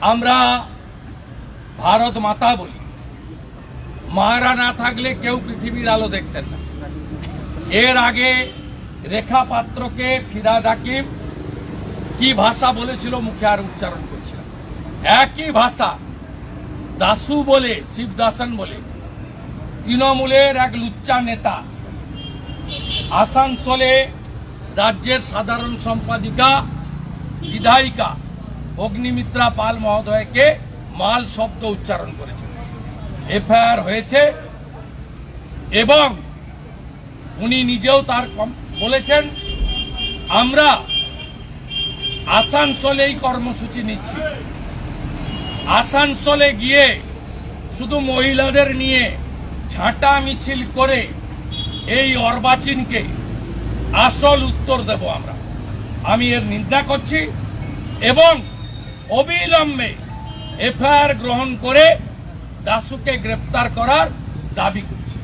আমরা ভারত মাতা বলি। মারা না থাকলে কেউ পৃথিবীর আলো দেখতেন না। এর আগে রেখা পাত্রকে ফিরাদ হাকিম কি ভাষা বলেছিল মুখে আর উচ্চারণ করছিল একই ভাষা দাসু বলে, শিবদাসন বলে। তৃণমূলের এক লুচ্চা নেতা আসানসোলে রাজ্যের সাধারণ সম্পাদিকা, বিধায়িকা অগ্নিমিত্রা পাল মহোদয়কে মাল শব্দ উচ্চারণ করেছেন। এফআইআর হয়েছে এবং উনি নিজেও তার বলেছেন, আমরা আসানসোলেই কর্মসূচি নিচ্ছি। আসানসোলে গিয়ে শুধু মহিলাদের নিয়ে ঝাঁটা মিছিল করে এই অর্বাচীনকে আসল উত্তর দেব আমরা। আমি এর নিন্দা করছি এবং অবিলম্বে এফআইআর গ্রহণ করে দাসুকে গ্রেপ্তার করার দাবি করছি।